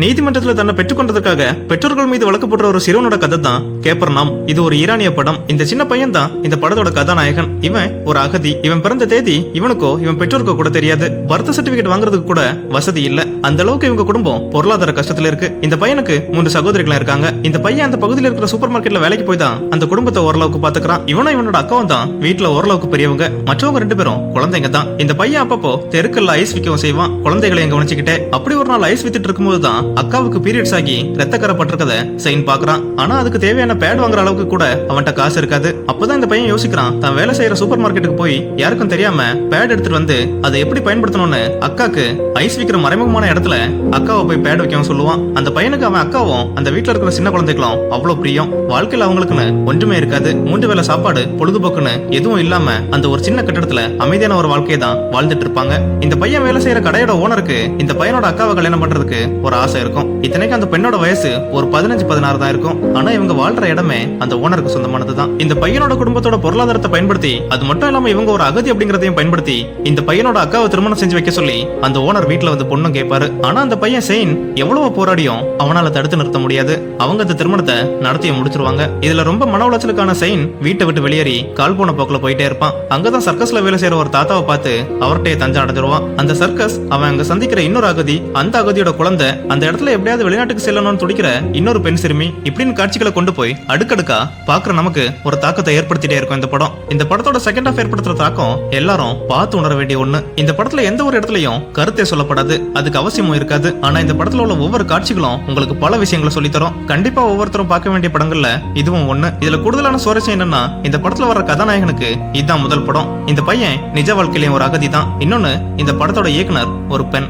நீதிமன்றத்துல தன்னை பெற்றுக்கொண்டதற்காக பெற்றோர்கள் மீது வழக்கு போடுற ஒரு சிறுவனோட கதை தான் கேப்பர் நாம். இது ஒரு ஈரானிய படம். இந்த சின்ன பையன் தான் இந்த படத்தோட கதாநாயகன். இவன் ஒரு அகதி. இவன் பிறந்த தேதி இவனுக்கோ இவன் பெற்றோருக்கோ கூட தெரியாது. பர்த் சர்டிபிகேட் வாங்குறதுக்கு கூட வசதி இல்ல. அந்த அளவுக்கு இவங்க குடும்பம் பொருளாதார கஷ்டத்துல இருக்கு. இந்த பையனுக்கு மூன்று சகோதரிகள் இருக்காங்க. இந்த பையன் அந்த பகுதியில் இருக்கிற சூப்பர் மார்க்கெட்ல வேலைக்கு போய் தான் அந்த குடும்பத்தை ஓரளவுக்கு பாத்துக்கிறான். இவனும் இவனோட அக்காவும் தான். வீட்டுல ஓரளவுக்கு பெரியவங்க. மற்றவங்க ரெண்டு பேரும் குழந்தைங்க தான். இந்த பையன் அப்பப்போ தெருக்கல்ல ஐஸ் விற்கவும் செய்வான். குழந்தைகளை கவனிச்சுக்கிட்டே அப்படி ஒரு நாள் ஐஸ் வித்துட்டு இருக்கும்போது தான் அக்காவுக்கு பீரியட்ஸ் ஆகி ரத்தக்கரை பட்டிருக்கத சைன் பாக்குறான். ஆனா அதுக்கு தேவையான பேட் வாங்குற அளவுக்கு கூட அவன்கிட்ட காசு இருக்காது. அப்பதான் இந்த பையன் யோசிக்கிறான் தான் வேலை செய்யற சூப்பர் மார்க்கெட்டுக்கு போய் யாருக்கும் தெரியாம பேட் எடுத்துட்டு வந்து அதை எப்படி பயன்படுத்தணும்னு? அக்காக்கு ஐஸ் விக்கிற மறைமுகமான இடத்துல அக்காவை போய் பேட் வைக்கவும் சொல்லுவான். அந்த பையனுக்கு அவன் அக்காவும் அந்த வீட்ல இருக்கிற சின்ன குழந்தைகளும் அவ்வளவு பிரியம். வாழ்க்கையில அவங்களுக்குன்னு ஒன்றுமே இருக்காது. மூன்று வேலை சாப்பாடு பொழுதுபோக்குன்னு எதுவும் இல்லாம அந்த ஒரு சின்ன கட்டடத்துல அமைதியான ஒரு வாழ்க்கையை தான் வாழ்ந்துட்டு இருப்பாங்க. இந்த பையன் வேலை செய்யற கடையோட ஓனருக்கு இந்த பையனோட அக்காவை கல்யாணம் பண்றதுக்கு ஒரு ஆசை இருக்கும். இத்தனைக்கு அந்த பெண்ணோட வயசு ஒரு பதினஞ்சு பதினாறு தான் இருக்கும். ஆனா இவங்க வாழ்ற இடமே அந்த ஓனருக்கு சொந்தமானது தான். இந்த பையனோட குடும்பத்தோட பொருளாதாரத்தை பயன்படுத்தி அது மட்டும் இல்லாம இவங்க ஒரு அகதி அப்படிங்கறதையும் பயன்படுத்தி இந்த பையனோட அக்காவை திருமணம் செஞ்சு வைக்க சொல்லி அந்த ஓனர் வீட்டுல வந்து பொண்ணும் கேட்பாரு ஆனா அந்த பையன் செயின் எவ்வளவு போராடியும் அவனால தடுத்து நிறுத்த முடியாது. அவங்க அந்த திருமணத்தை நடத்தி முடிச்சிருவாங்க. இதுல ரொம்ப மன உளைச்சலுக்கான செயின் வீட்டை விட்டு வெளியேறி கால் போன போக்குல போயிட்டே இருப்பான். அங்கதான் சர்க்கஸ்ல வேலை செய்யற ஒரு தாத்தாவை பார்த்து அவர்கிட்டயே தஞ்சம் அடைஞ்சிருவான். அந்த சர்க்கஸ் அவன் அங்க சந்திக்கிற இன்னொரு அகதி அந்த அகதியோட குழந்தை அந்த இடத்துல எப்படியாவது வெளிநாட்டுக்கு செல்லணும்னு துடிக்கிற இன்னொரு பெண் சிறுமி இப்படின்னு காட்சிகளை கொண்டு போய் அடுக்கடுக்கா பாக்குற நமக்கு ஒரு தாக்கத்தை ஏற்படுத்திட்டே இருக்கும் இந்த படம். இந்த படத்தோட செகண்ட் ஹாஃப் ஏற்படுத்துற தாக்கம் எல்லாரும் பார்த்து உணர வேண்டிய ஒண்ணு. இந்த படத்துல எந்த ஒரு இடத்துலயும் கருத்தே சொல்லப்படாது. அதுக்கு அவசியமும் இருக்காது. ஆனா இந்த படத்துல உள்ள ஒவ்வொரு காட்சிகளும் உங்களுக்கு பல விஷயங்களை சொல்லித்தரும். கண்டிப்பா ஒவ்வொருத்தரும் பார்க்க வேண்டிய படங்கள்ல இதுவும் ஒண்ணு. இதுல கூடுதலான சுவாரஸ்யம் என்னன்னா இந்த படத்துல வர கதாநாயகனுக்கு இதுதான் முதல் படம். இந்த பையன் நிஜ வாழ்க்கையிலும் ஒரு அகதி தான் இன்னொன்னு இந்த படத்தோட இயக்குனர் ஒரு பெண்.